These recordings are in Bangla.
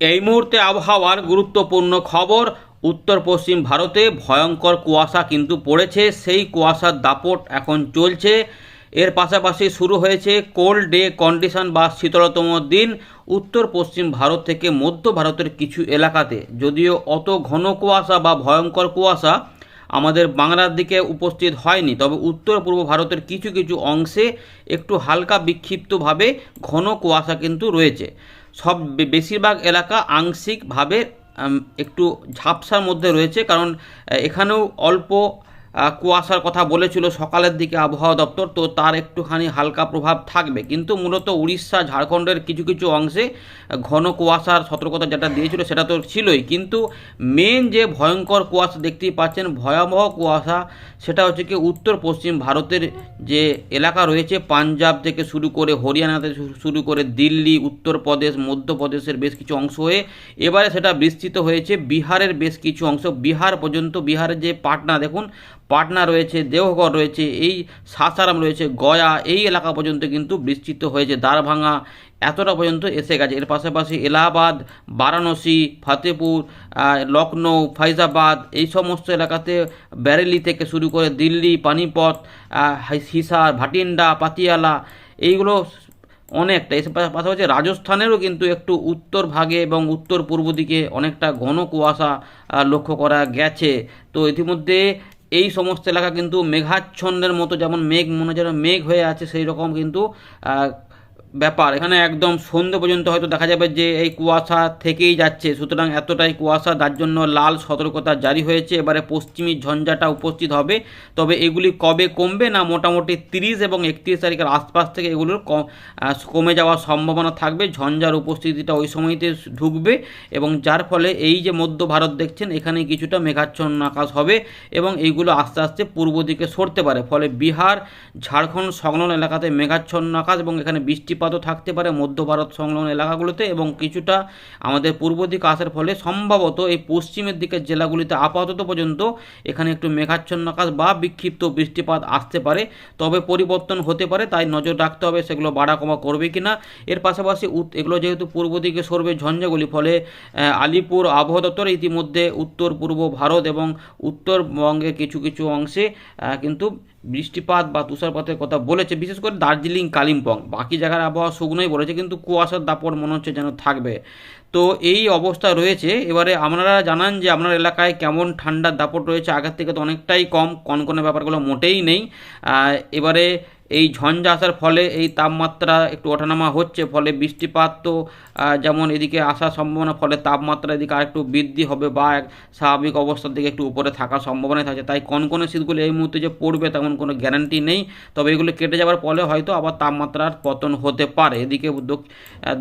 এই মুহূর্তে আবহাওয়ার গুরুত্বপূর্ণ খবর উত্তর পশ্চিম ভারতে ভয়ঙ্কর কুয়াশা কিন্তু পড়েছে, সেই কুয়াশার দাপট এখন চলছে। এর পাশাপাশি শুরু হয়েছে কোল্ড ডে কন্ডিশন বা শীতলতম দিন। উত্তর পশ্চিম ভারত থেকে মধ্য ভারতের কিছু এলাকাতে, যদিও অত ঘন কুয়াশা বা ভয়ঙ্কর কুয়াশা আমাদের বাংলার দিকে উপস্থিত হয়নি। তবে উত্তর পূর্ব ভারতের কিছু কিছু অংশে একটু হালকা বিক্ষিপ্তভাবে ঘন কুয়াশা কিন্তু রয়েছে। সব বেশিরভাগ এলাকা আংশিকভাবে একটু ঝাপসার মধ্যে রয়েছে কারণ এখানেও অল্প কুয়াশার কথা বলেছিল সকালের দিকে আবহাওয়া দপ্তর, তো তার একটুখানি হালকা প্রভাব থাকবে। কিন্তু মূলত উড়িষ্যা, ঝাড়খণ্ডের কিছু কিছু অংশে ঘন কুয়াশার সতর্কতা যেটা দিয়েছিল সেটা তো ছিলই। কিন্তু মেন যে ভয়ঙ্কর কুয়াশা দেখতেই পাচ্ছেন, ভয়াবহ কুয়াশা, সেটা হচ্ছে কি উত্তর পশ্চিম ভারতের যে এলাকা রয়েছে, পাঞ্জাব থেকে শুরু করে হরিয়ানাতে শুরু করে দিল্লি, উত্তরপ্রদেশ, মধ্যপ্রদেশের বেশ কিছু অংশ হয়ে এবারে সেটা বিস্তৃত হয়েছে। বিহারের বেশ কিছু অংশ, বিহার পর্যন্ত, বিহারের যে পাটনা, দেখুন পাটনা রয়েছে, দেওঘর রয়েছে, এই সাসারাম রয়েছে, গয়া, এই এলাকা পর্যন্ত কিন্তু বিস্তৃত হয়েছে দ্বারভাঙা এতটা পর্যন্ত এসে গেছে। এর পাশাপাশি এলাহাবাদ, বারাণসী, ফতেপুর লখনৌ ফাইজাবাদ এই সমস্ত এলাকাতে ব্যারেলি থেকে শুরু করে দিল্লি, পানিপথ হিসার, ভাটিন্ডা, পাতিয়ালা, এইগুলো অনেকটা। পা- পাশাপাশি রাজস্থানেরও কিন্তু একটু উত্তর ভাগে এবং উত্তর পূর্ব দিকে অনেকটা ঘন কুয়াশা লক্ষ্য করা গেছে। তো ইতিমধ্যে এই সমস্ত এলাকা কিন্তু মেঘাচ্ছন্নের মতো, যেমন মেঘ মনে যেন মেঘ হয়ে আছে সেই রকম কিন্তু ব্যাপার। এখানে একদম সন্ধে পর্যন্ত হয়তো দেখা যাবে যে এই কুয়াশা থেকেই যাচ্ছে। সুতরাং এতটাই কুয়াশা, তার জন্য লাল সতর্কতা জারি হয়েছে। এবারে পশ্চিমী ঝঞ্ঝাটা উপস্থিত হবে। তবে এগুলি কবে কমবে না মোটামুটি তিরিশ এবং একত্রিশ তারিখের আশপাশ থেকে এগুলোর কমে যাওয়ার সম্ভাবনা থাকবে। ঝঞ্ঝার উপস্থিতিটা ওই সময়তে ঢুকবে এবং যার ফলে এই যে মধ্য ভারত দেখছেন এখানে কিছুটা মেঘাচ্ছন্ন আকাশ হবে এবং এইগুলো আস্তে আস্তে পূর্ব দিকে সরতে পারে। ফলে বিহার, ঝাড়খণ্ড সংলগ্ন এলাকাতে মেঘাচ্ছন্ন আকাশ এবং এখানে বৃষ্টিপাতও থাকতে পারে মধ্য ভারত সংলগ্ন এলাকাগুলোতে এবং কিছুটা আমাদের পূর্ব দিকে আসার ফলে সম্ভবত এই পশ্চিমের দিকের জেলাগুলিতে আপাতত পর্যন্ত এখানে একটু মেঘাচ্ছন্ন আকাশ বা বিক্ষিপ্ত বৃষ্টিপাত আসতে পারে। তবে পরিবর্তন হতে পারে, তাই নজর রাখতে হবে সেগুলো বাড়া কমা করবে কিনা। এর পাশাপাশি এগুলো যেহেতু পূর্ব দিকে সরবে ঝঞ্ঝাগুলি, ফলে আলিপুর আবহাওয়া দপ্তর ইতিমধ্যে উত্তর পূর্ব ভারত এবং উত্তরবঙ্গের কিছু কিছু অংশে কিন্তু বৃষ্টিপাত বা তুষারপাতের কথা বলেছে, বিশেষ করে দার্জিলিং, কালিম্পং। বাকি জায়গার আবহাওয়া শুকনোই বলেছে, কিন্তু কুয়াশার দাপট মনে হচ্ছে যেন থাকবে। তো এই অবস্থা রয়েছে। এবারে আপনারা জানান যে আপনার এলাকায় কেমন ঠান্ডার দাপট রয়েছে। আগের থেকে তো অনেকটাই কম। কনকনে ব্যাপারগুলো মোটেই নেই। এবারে এই ঝঞ্ঝা আসার ফলে এই তাপমাত্রা একটু ওঠানামা হচ্ছে, ফলে বৃষ্টিপাত তো যেমন এদিকে আসার সম্ভাবনা, ফলে তাপমাত্রা এদিকে আরেকটু বৃদ্ধি হবে বা এক স্বাভাবিক অবস্থার দিকে একটু উপরে থাকার সম্ভাবনা থাকছে। তাই কনকনে শীতগুলো এই মুহূর্তে যে পড়বে তেমন কোনো গ্যারান্টি নেই। তবে এগুলো কেটে যাওয়ার ফলে হয়তো আবার তাপমাত্রার পতন হতে পারে। এদিকে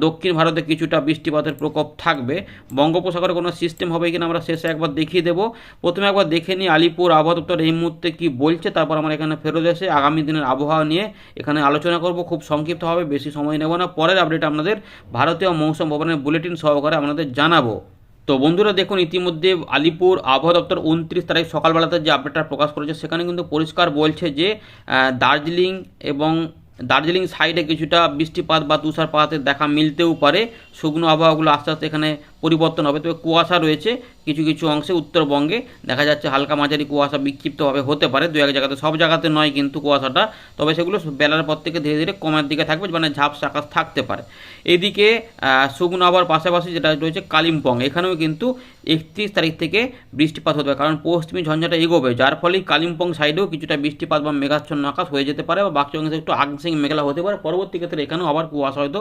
দক্ষিণ ভারতে কিছুটা বৃষ্টিপাতের প্রকোপ থাকবে। বঙ্গোপসাগরে কোনো সিস্টেম হবে কিনা আমরা শেষে একবার দেখিয়ে দেবো। প্রথমে একবার দেখে নিই আলিপুর আবহাওয়া দপ্তর এই মুহূর্তে কী বলছে, তারপর আমরা এখানে ফেরত এসে আগামী দিনের আবহাওয়া নিয়ে এখানে আলোচনা করব। খুব সংক্ষিপ্তভাবে বেশি সময় নেব না। পরের আপডেট আপনাদের ভারতীয় মৌসুম ভবনের বুলেটিন সহকারে আপনাদের জানাব। তো বন্ধুরা দেখুন, ইতিমধ্যে আলিপুর আবহাওয়া দপ্তর উনত্রিশ তারিখ সকালবেলাতে যে আপডেটটা প্রকাশ করেছে, সেখানে কিন্তু পরিষ্কার বলছে যে দার্জিলিং এবং দার্জিলিং সাইডে কিছুটা বৃষ্টিপাত বা তুষারপাতের দেখা মিলতেও পারে। শুকনো আবহাওয়াগুলো আস্তে আস্তে এখানে পরিবর্তন হবে। তবে কুয়াশা রয়েছে, কিছু কিছু অংশে উত্তরবঙ্গে। দেখা যাচ্ছে হালকা মাঝারি কুয়াশা বিক্ষিপ্তভাবে হতে পারে। দু এক জায়গাতে, সব জায়গাতে নয় কিন্তু কুয়াশাটা। তবে সেগুলো বেলার পর থেকে ধীরে ধীরে কমের দিকে থাকবে মানে ঝাপসা আকাশ থাকতে পারে। এদিকে শুকনো আবহাওয়ার পাশাপাশি যেটা রয়েছে কালিম্পং, এখানেও কিন্তু একত্রিশ তারিখ থেকে বৃষ্টিপাত হতে পারে। কারণ পশ্চিমী ঝঞ্ঝাটা এগোবে, যার ফলে কালিম্পং সাইডেও কিছুটা বৃষ্টিপাত বা মেঘাচ্ছন্ন আকাশ হয়ে যেতে পারে বা বাকি অংশে একটু আংশিক মেঘলা হতে পারে। পরবর্তী ক্ষেত্রে এখানেও আবার কুয়াশা হয়তো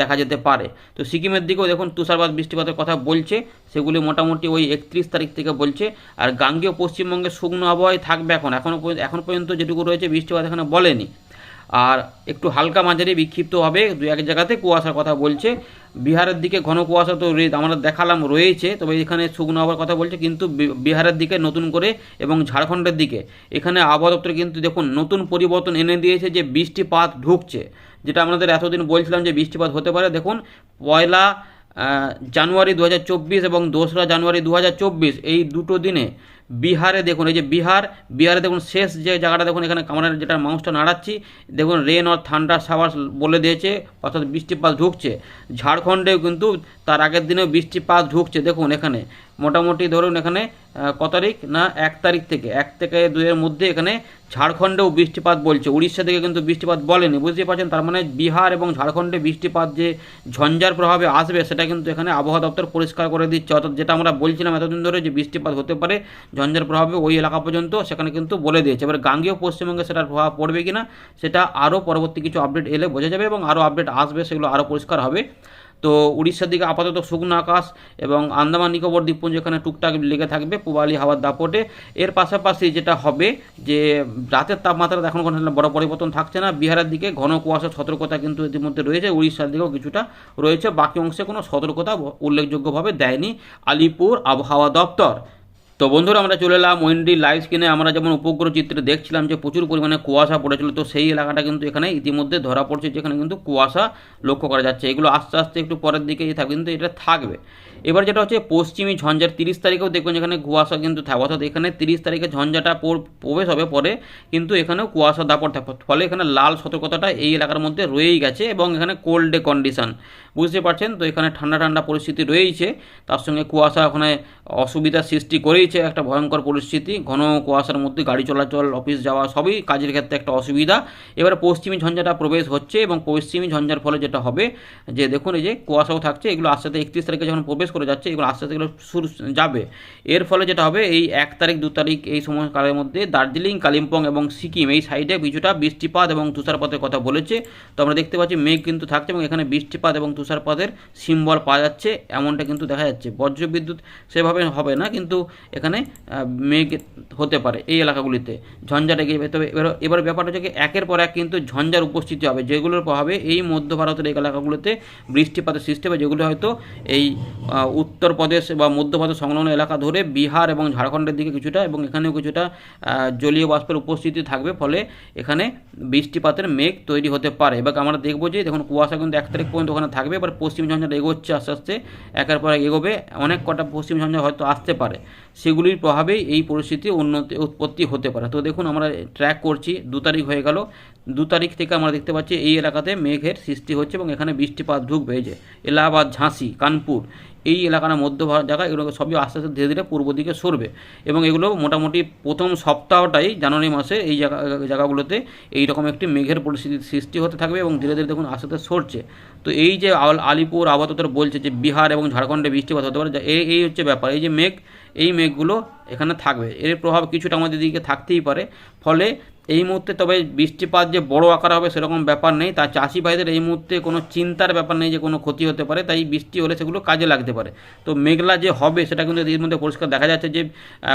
দেখা যেতে পারে। তো সিকিমের দিকেও দেখুন তুষারপাত বৃষ্টিপাতের কথা বলছে, সেগুলি মোটামুটি ওই একত্রিশ তারিখ থেকে বলছে। আর গাঙ্গেয় পশ্চিমবঙ্গে শুকনো আবহাওয়ায় থাকবে এখন। এখনও এখন পর্যন্ত যেটুকু রয়েছে বৃষ্টিপাত এখানে বলেনি। আর একটু হালকা মাঝারি বিক্ষিপ্ত হবে, দু এক জায়গাতে কুয়াশার কথা বলছে। বিহারের দিকে ঘন কুয়াশা তো আমরা দেখালাম রয়েছে, তবে এখানে শুকনো আবহাওয়ার কথা বলছে, কিন্তু বিহারের দিকে নতুন করে এবং ঝাড়খণ্ডের দিকে। এখানে আবহাওয়া দপ্তর কিন্তু দেখুন, নতুন পরিবর্তন এনে দিয়েছে যে বৃষ্টিপাত ঢুকছে। যেটা আমাদের এতদিন বলছিলাম যে বৃষ্টিপাত হতে পারে, দেখুন, পয়লা জানুয়ারি দু হাজার চব্বিশ এবং দোসরা জানুয়ারি দু হাজার চব্বিশ, এই দুটো দিনে বিহারে দেখুন, এই যে বিহার, বিহারে দেখুন শেষ যে জায়গাটা দেখুন, এখানে কামানের যেটা মাংসটা নাড়াচ্ছি, দেখুন রেন অর থান্ডার সাওয়ার বলে দিয়েছে, অর্থাৎ বৃষ্টিপাত ঢুকছে। ঝাড়খণ্ডেও কিন্তু তার আগের দিনেও বৃষ্টিপাত ঢুকছে, দেখুন এখানে। মোটামুটি ধরুন এখানে কত তারিখ না এক তারিখ থেকে? এক থেকে দুইয়ের মধ্যে এখানে ঝাড়খণ্ডেও বৃষ্টিপাত বলছে। উড়িষ্যা থেকে কিন্তু বৃষ্টিপাত বলেনি বুঝতে পারছেন? তার মানে বিহার এবং ঝাড়খণ্ডে বৃষ্টিপাত যে ঝঞ্ঝার প্রভাবে আসবে, সেটা কিন্তু এখানে আবহাওয়া দপ্তর পরিষ্কার করে দিচ্ছে। অর্থাৎ যেটা আমরা বলছিলাম এতদিন ধরে যে বৃষ্টিপাত হতে পারে, ঝঞ্ঝার প্রভাবে ওই এলাকা পর্যন্ত সেখানে কিন্তু বলে দিয়েছে। এবার গাঙ্গেয় পশ্চিমবঙ্গে সেটার প্রভাব পড়বে কিনা, সেটা আরও পরবর্তী কিছু আপডেট এলে বোঝা যাবে এবং আরও আপডেট আসবে, সেগুলো আরও পরিষ্কার হবে। তো উড়িষ্যার দিকে আপাতত শুকনো আকাশ এবং আন্দামান, নিকোবর দ্বীপপুঞ্জ এখানে টুকটাক লেগে থাকবে, পূবালি হাওয়ার দাপটে। এর পাশাপাশি যেটা হবে যে, রাতের তাপমাত্রা এখন কোনো বড় পরিবর্তন থাকছে না। বিহারের দিকে ঘন কুয়াশা, সতর্কতা কিন্তু ইতিমধ্যে রয়েছে। উড়িষ্যার দিকেও কিছুটা রয়েছে। বাকি অংশে কোনো সতর্কতা উল্লেখযোগ্যভাবে দেয়নি আলিপুর আবহাওয়া দপ্তর। তো বন্ধুরা আমরা চলে এলাম ওয়েন্ডি লাইভ স্ক্রিনে। আমরা যেমন উপগ্রহ চিত্রে দেখছিলাম যে প্রচুর পরিমাণে কুয়াশা পড়েছিল, তো সেই এলাকাটা কিন্তু এখানে ইতিমধ্যে ধরা পড়ছে, যেখানে কিন্তু কুয়াশা লক্ষ্য করা যাচ্ছে। এগুলো আস্তে আস্তে একটু পরের দিকে থাকবে কিন্তু এটা থাকবে। এবার যেটা হচ্ছে পশ্চিমী ঝঞ্ঝার, তিরিশ তারিখেও দেখবেন যেখানে কুয়াশা কিন্তু থাকবে। অর্থাৎ এখানে তিরিশ তারিখে ঝঞ্ঝাটা পর- প্রবেশ হবে পরে, কিন্তু এখানেও কুয়াশা দাপট থাকবে। ফলে এখানে লাল সতর্কতাটা এই এলাকার মধ্যে রয়েই গেছে এবং এখানে কোল্ড ডে কন্ডিশন বুঝতে পারছেন? তো এখানে ঠান্ডা ঠান্ডা পরিস্থিতি রয়েছে তার সঙ্গে কুয়াশা ওখানে অসুবিধার সৃষ্টি করেইছে, একটা ভয়ঙ্কর পরিস্থিতি। ঘন কুয়াশার মধ্যে গাড়ি চলাচল, অফিস যাওয়া, সবই কাজের ক্ষেত্রে একটা অসুবিধা। এবারে পশ্চিমী ঝঞ্ঝাটা প্রবেশ হচ্ছে এবং পশ্চিমী ঝঞ্ঝার ফলে যেটা হবে, যে দেখুন এই যে কুয়াশাও থাকছে, এগুলো আস্তে আস্তে একত্রিশ তারিখে যখন প্রবেশ করে যাচ্ছে, এগুলো আস্তে আস্তে এগুলো শুরু যাবে। এর ফলে যেটা হবে, এই এক তারিখ, দু তারিখ এই সময়কালের মধ্যে দার্জিলিং, কালিম্পং এবং সিকিম এই সাইডে কিছুটা বৃষ্টিপাত এবং তুষারপাতের কথা বলেছে। তো আমরা দেখতে পাচ্ছি মেঘ কিন্তু থাকছে এবং এখানে বৃষ্টিপাত এবং তুষারপাতের সিম্বল পাওয়া যাচ্ছে, এমনটা কিন্তু দেখা যাচ্ছে। বজ্রবিদ্যুৎ সেভাবে হবে না, কিন্তু এখানে মেঘ হতে পারে এই এলাকাগুলিতে। ঝঞ্ঝাটা গিয়ে তবে এবার এবার ব্যাপারটা হচ্ছে কি, একের পর এক কিন্তু ঝঞ্ঝার উপস্থিতি হবে। যেগুলোর প্রভাবে এই মধ্য ভারতের এই এলাকাগুলোতে বৃষ্টিপাতের সৃষ্টি হবে, যেগুলো হয়তো এই উত্তরপ্রদেশ বা মধ্যপ্রদেশ সংলগ্ন এলাকা ধরে বিহার এবং ঝাড়খণ্ডের দিকে কিছুটা এবং এখানেও কিছুটা জলীয় বাষ্পের উপস্থিতি থাকবে। ফলে এখানে বৃষ্টিপাতের মেঘ তৈরি হতে পারে। এবার আমরা দেখব যে, দেখুন, কুয়াশা কিন্তু এক তারিখ পর্যন্ত ওখানে থাকবে। এবার পশ্চিম ঝঞ্ঝাটা এগোচ্ছে আস্তে আস্তে, একের পর এক এগোবে, অনেক কটা পশ্চিম ঝঞ্ঝা হয়তো আসতে পারে। সেগুলির প্রভাবেই এই পরিস্থিতি উন্নতি, উৎপত্তি হতে পারে। তো দেখুন, আমরা ট্র্যাক করছি, দু তারিখ হয়ে গেল দু তারিখ থেকে আমরা দেখতে পাচ্ছি এই এলাকাতে মেঘের সৃষ্টি হচ্ছে এবং এখানে বৃষ্টিপাত ঢুকবে এই যে এলাহাবাদ, ঝাঁসি, কানপুর, এই এলাকার মধ্য জায়গা এগুলো সবই আস্তে আস্তে ধীরে ধীরে পূর্ব দিকে সরবে এবং এগুলো মোটামুটি প্রথম সপ্তাহটাই জানুয়ারি মাসে এই জায়গা জায়গাগুলোতে এই রকম একটি মেঘের পরিস্থিতির সৃষ্টি হতে থাকবে এবং ধীরে ধীরে দেখুন আস্তে আস্তে সরছে। তো এই যে আল- আলিপুর আবহাওয়া বলছে যে বিহার এবং ঝাড়খণ্ডে বৃষ্টিপাত হতে পারে এই এই হচ্ছে ব্যাপার। এই যে মেঘ, এই মেঘগুলো এখানে থাকবে। এর প্রভাব কিছুটা আমাদের দিকে থাকতেই পারে। ফলে এই মুহূর্তে তবে বৃষ্টিপাত যে বড় আকার হবে সেরকম ব্যাপার নেই। তা চাষি ভাইদের এই মুহূর্তে কোনো চিন্তার ব্যাপার নেই যে কোনো ক্ষতি হতে পারে। তাই বৃষ্টি হলে সেগুলো কাজে লাগতে পারে। তো মেঘলা যে হবে সেটা কিন্তু এর মধ্যে পরিষ্কার দেখা যাচ্ছে যে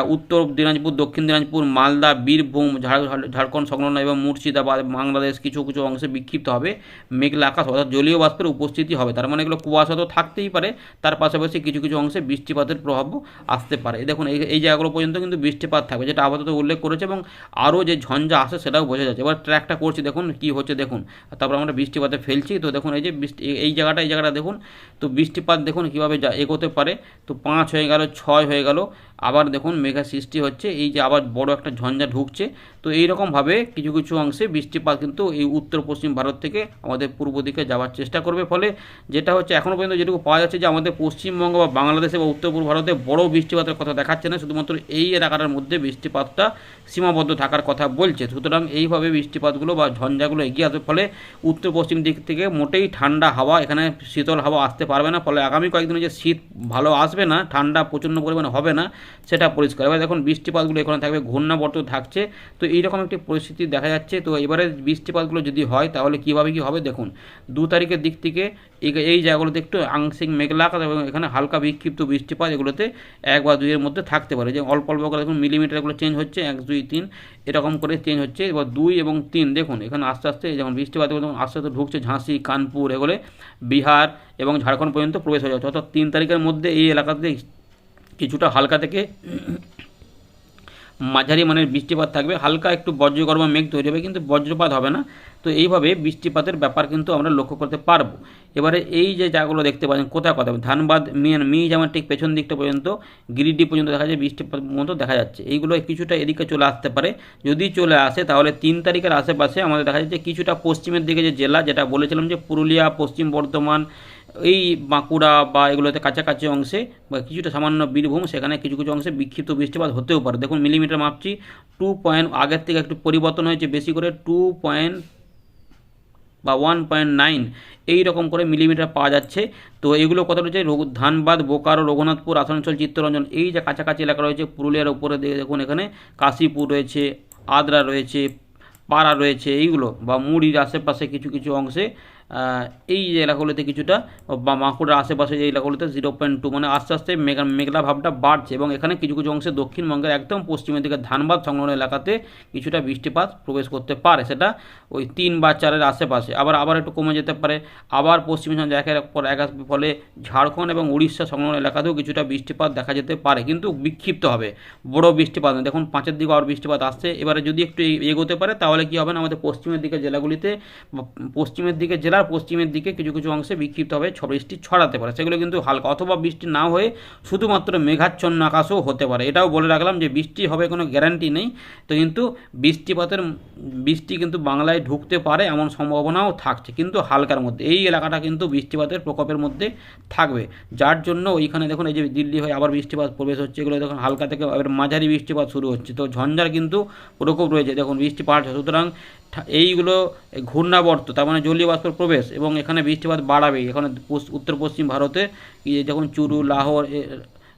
উত্তর দিনাজপুর, দক্ষিণ দিনাজপুর, মালদা, বীরভূম, ঝাড়- ঝাড়খণ্ড সংলগ্ন এবং মুর্শিদাবাদ, বাংলাদেশ কিছু কিছু অংশে বিক্ষিপ্ত হবে মেঘলা আকাশ অর্থাৎ জলীয় বাষ্পের উপস্থিতি হবে। তার মানে এগুলো কুয়াশা তো থাকতেই পারে। তার পাশাপাশি কিছু কিছু অংশে বৃষ্টিপাতের প্রভাবও আসতে পারে। দেখুন, এই এই জায়গাগুলো পর্যন্ত কিন্তু বৃষ্টিপাত থাকবে, যেটা আপাতত উল্লেখ করেছে এবং আরও যে ঝঞ্ঝা আসে সেটাও বোঝা যাচ্ছে। এবার ট্র্যাকটা করছি, দেখুন কি হচ্ছে, দেখুন। তারপর আমরা বৃষ্টিপাতে ফেলছি, তো দেখুন এই যে বৃষ্টি, এই- এই জায়গাটা এই জায়গাটা দেখুন। তো বৃষ্টিপাত দেখুন কীভাবে যা এগোতে পারে। তো পাঁচ হয়ে গেল, ছয় হয়ে গেল, আবার দেখুন মেঘা সৃষ্টি হচ্ছে, এই যে আবার বড় একটা ঝঞ্ঝা ঢুকছে। তো এই রকমভাবে কিছু কিছু অংশে বৃষ্টিপাত কিন্তু এই উত্তর পশ্চিম ভারত থেকে আমাদের পূর্ব দিকে যাওয়ার চেষ্টা করবে। ফলে যেটা হচ্ছে এখনও পর্যন্ত যেটুকু পাওয়া যাচ্ছে যে আমাদের পশ্চিমবঙ্গ বা বাংলাদেশে বা উত্তর পূর্ব ভারতে বড় বৃষ্টিপাতের কথা দেখাচ্ছে না, শুধুমাত্র এই এলাকাটার মধ্যে বৃষ্টিপাতটা সীমাবদ্ধ থাকার কথা বলছে। সুতরাং এইভাবে বৃষ্টিপাতগুলো বা ঝঞ্ঝাগুলো এগিয়ে আসার ফলে উত্তর পশ্চিম দিক থেকে মোটেই ঠান্ডা হাওয়া, এখানে শীতল হাওয়া আসতে পারবে না। ফলে আগামী কয়েকদিনে যে শীত ভালো আসবে না, ঠান্ডা প্রচণ্ড পরিমাণে হবে না, সেটা পরিষ্কার। এবার দেখুন, বৃষ্টিপাতগুলো এখানে থাকবে, ঘূর্ণাবর্ত থাকছে। তো এইরকম একটি পরিস্থিতি দেখা যাচ্ছে। তো এবারে বৃষ্টিপাতগুলো যদি হয়, তাহলে কীভাবে কী হবে? দেখুন, দু তারিখের দিক থেকে এই জায়গাগুলোতে একটু আংশিক মেঘলা এবং এখানে হালকা বিক্ষিপ্ত বৃষ্টিপাত এগুলোতে এক বা দুইয়ের মধ্যে থাকতে পারে। যে অল্প অল্প করে দেখুন মিলিমিটার এগুলো চেঞ্জ হচ্ছে, এক, দুই, তিন, এরকম করে চেঞ্জ হচ্ছে। এবার দুই এবং তিন দেখুন, এখানে আস্তে আস্তে যেমন বৃষ্টিপাত তখন আস্তে আস্তে ঢুকছে ঝাঁসি, কানপুর এগুলো, বিহার এবং ঝাড়খণ্ড পর্যন্ত প্রবেশ হয়ে যাচ্ছে। অর্থাৎ তিন তারিখের মধ্যে এই এলাকাতে কিছুটা হালকা থেকে মাঝারি মানের বৃষ্টিপাত থাকবে, হালকা একটু বজ্রগর্ভ মেঘ তৈরি হবে, কিন্তু বজ্রপাত হবে না। তো এইভাবে বৃষ্টিপাতের ব্যাপার কিন্তু আমরা লক্ষ্য করতে পারব। এবারে এই যে জায়গাগুলো দেখতে পাচ্ছেন, কোথায় কোথায়? ধানবাদ মিয়ান মি যেমন ঠিক পেছন দিকটা পর্যন্ত, গিরিডি পর্যন্ত দেখা যায়, বৃষ্টিপাত মতো দেখা যাচ্ছে। এইগুলো কিছুটা এদিকে চলে আসতে পারে। যদি চলে আসে, তাহলে তিন তারিখের আশেপাশে আমাদের দেখা যাচ্ছে, কিছুটা পশ্চিমের দিকে যে জেলা, যেটা বলেছিলাম যে পুরুলিয়া, পশ্চিম বর্ধমান এই বাঁকুড়া বা এগুলোতে কাছাকাছি অংশে বা কিছুটা সামান্য বীরভূম, সেখানে কিছু কিছু অংশে বিক্ষিপ্ত বৃষ্টিপাত হতেও পারে। দেখুন, মিলিমিটার মাপছি টু পয়েন্ট আগের থেকে একটু পরিবর্তন হয়েছে বেশি করে টু পয়েন্ট বা ওয়ান পয়েন্ট নাইন এই রকম করে মিলিমিটার পাওয়া যাচ্ছে। তো এগুলো কত রয়েছে ধানবাদ, বোকারো, রঘুনাথপুর, আসানসোল, চিত্তরঞ্জন, এই যে কাছাকাছি এলাকা রয়েছে, পুরুলিয়ার উপরে দেখুন, এখানে কাশীপুর রয়েছে, আদ্রা রয়েছে, পাড়া রয়েছে, এইগুলো বা মুড়ির আশেপাশে কিছু কিছু অংশে এই এলাকাগুলোতে কিছুটা বা বাঁকুড়ার আশেপাশে যে এলাকাগুলোতে জিরো পয়েন্ট টু মানে আস্তে আস্তে মেঘা, মেঘলা ভাবটা বাড়ছে এবং এখানে কিছু কিছু অংশে দক্ষিণবঙ্গের একদম পশ্চিমের দিকে ধানবাদ সংলগ্ন এলাকাতে কিছুটা বৃষ্টিপাত প্রবেশ করতে পারে। সেটা ওই তিন বা চারের আশেপাশে। আবার আবার একটু কমে যেতে পারে। আবার পশ্চিমে একের পর এক ফলে ঝাড়খণ্ড এবং উড়িষ্যা সংলগ্ন এলাকাতেও কিছুটা বৃষ্টিপাত দেখা যেতে পারে, কিন্তু বিক্ষিপ্ত হবে। বড় বৃষ্টিপাত দেখুন, পাঁচের দিকে আর বৃষ্টিপাত আসছে। এবারে যদি একটু এগোতে পারে, তাহলে কি হবে না? আমাদের পশ্চিমের দিকে জেলাগুলিতে পশ্চিমের দিকে জেলার পশ্চিমের দিকে কিছু কিছু অংশে বিক্ষিপ্ত হবে ছ বৃষ্টি ছড়াতে পারে। সেগুলো কিন্তু হালকা, অথবা বৃষ্টি না হয়ে শুধুমাত্র মেঘাচ্ছন্ন আকাশও হতে পারে। এটাও বলে রাখলাম যে বৃষ্টি হবে কোনো গ্যারান্টি নেই। তো কিন্তু বৃষ্টিপাতের বৃষ্টি কিন্তু বাংলায় ঢুকতে পারে এমন সম্ভাবনাও থাকছে। কিন্তু হালকার মধ্যে, এই এলাকাটা কিন্তু বৃষ্টিপাতের প্রকোপের মধ্যে থাকবে। যার জন্য ওইখানে দেখুন, এই যে দিল্লি হয়ে আবার বৃষ্টিপাত প্রবেশ হচ্ছে, এগুলো দেখুন, হালকা থেকে এবার মাঝারি বৃষ্টিপাত শুরু হচ্ছে। তো ঝঞ্ঝার কিন্তু প্রকোপ রয়েছে। দেখুন, বৃষ্টি পাল্টে সুতরাং এইগুলো ঘূর্ণাবর্ত, তার মানে জলীয় বাষ্পের প্রবেশ এবং এখানে বৃষ্টিপাত বাড়াবেই এখানে উত্তর পশ্চিম ভারতে যখন চুরু, লাহোর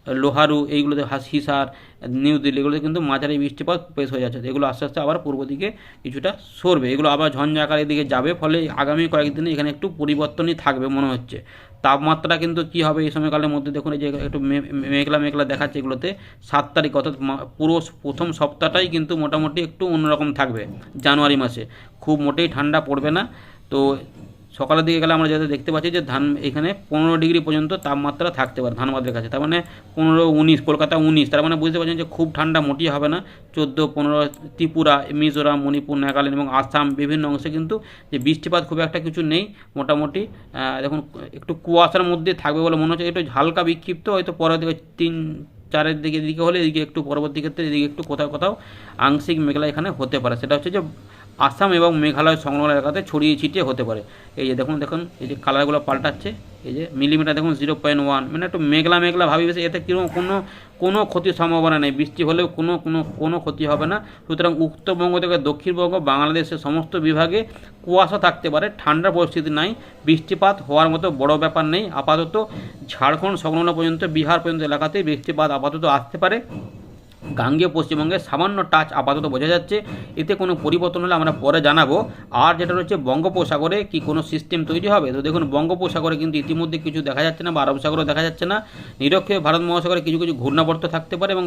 লোহারু এইগুলোতে হাস- হিসার, নিউ দিল্লি এগুলোতে কিন্তু মাঝারি বৃষ্টিপাত পেশ হয়ে যাচ্ছে। এগুলো আস্তে আস্তে আবার পূর্ব দিকে কিছুটা সরবে। এগুলো আবার ঝঞ্ঝা আকারের দিকে যাবে। ফলে আগামী কয়েকদিনে এখানে একটু পরিবর্তনই থাকবে মনে হচ্ছে। তাপমাত্রা কিন্তু কি হবে এই সময়কালের মধ্যে? দেখুন যে একটু মেঘলা মেঘলা দেখাচ্ছে এগুলোতে। সাত তারিখ অর্থাৎ পুরো প্রথম সপ্তাহটাই কিন্তু মোটামুটি একটু অন্যরকম থাকবে। জানুয়ারি মাসে। খুব মোটেই ঠান্ডা পড়বে না। তো সকালের দিকে গেলে আমরা যাতে দেখতে পাচ্ছি যে ধান এখানে পনেরো ডিগ্রি পর্যন্ত তাপমাত্রা থাকতে পারে ধানবাদের কাছে। তার মানে পনেরো উনিশ, কলকাতা উনিশ। তার মানে বুঝতে পারছেন যে খুব ঠান্ডা মোটি হবে না। চোদ্দ, পনেরো, ত্রিপুরা, মিজোরাম, মণিপুর, নাগাল্যান্ড এবং আসাম বিভিন্ন অংশে কিন্তু যে বৃষ্টিপাত খুব একটা কিছু নেই। মোটামুটি দেখুন, একটু কুয়াশার মধ্যে থাকবে বলে মনে হচ্ছে। একটু হালকা বিক্ষিপ্ত, হয়তো পরের দিকে তিন, চারের দিকে দিকে হলে, এদিকে একটু পরবর্তী ক্ষেত্রে, এদিকে একটু কোথাও কোথাও আংশিক মেঘলা এখানে হতে পারে। সেটা হচ্ছে যে আসাম এবং মেঘালয় সংলগ্ন এলাকাতে ছড়িয়ে ছিটিয়ে হতে পারে। এই যে দেখুন দেখুন, এই যে কালারগুলো পাল্টাচ্ছে, এই যে মিলিমিটার দেখুন জিরো পয়েন্ট ওয়ান মানে একটু মেঘলা মেঘলা ভাবি বেশি, এতে কীরকম কোনো কোনো ক্ষতির সম্ভাবনা নেই। বৃষ্টি হলেও কোনো কোনো কোনো ক্ষতি হবে না। সুতরাং উত্তরবঙ্গ থেকে দক্ষিণবঙ্গ, বাংলাদেশের সমস্ত বিভাগে কুয়াশা থাকতে পারে ঠান্ডা পরিস্থিতি নাই, বৃষ্টিপাত হওয়ার মতো বড় ব্যাপার নেই। আপাতত ঝাড়খণ্ড সংলগ্ন পর্যন্ত, বিহার পর্যন্ত এলাকাতে বৃষ্টিপাত আপাতত আসতে পারে। গাঙ্গেয় পশ্চিমবঙ্গে সামান্য টাচ আপাতত বোঝা যাচ্ছে। এতে কোনো পরিবর্তন হলে আমরা পরে জানাব। আর যেটা রয়েছে বঙ্গোপসাগরে কি কোনো সিস্টেম তৈরি হবে? তো দেখুন, বঙ্গোপসাগরে কিন্তু ইতিমধ্যে কিছু দেখা যাচ্ছে না বা আরব সাগরেও দেখা যাচ্ছে না। নিরক্ষে ভারত মহাসাগরে কিছু কিছু ঘূর্ণাবর্ত থাকতে পারে এবং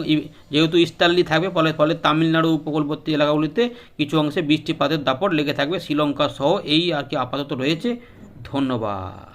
যেহেতু ইস্টার্লি থাকবে, ফলে ফলে তামিলনাড়ু উপকূলবর্তী এলাকাগুলিতে কিছু অংশে বৃষ্টিপাতের দাপট লেগে থাকবে। শ্রীলঙ্কা সহ এই আর কি আপাতত রয়েছে। ধন্যবাদ।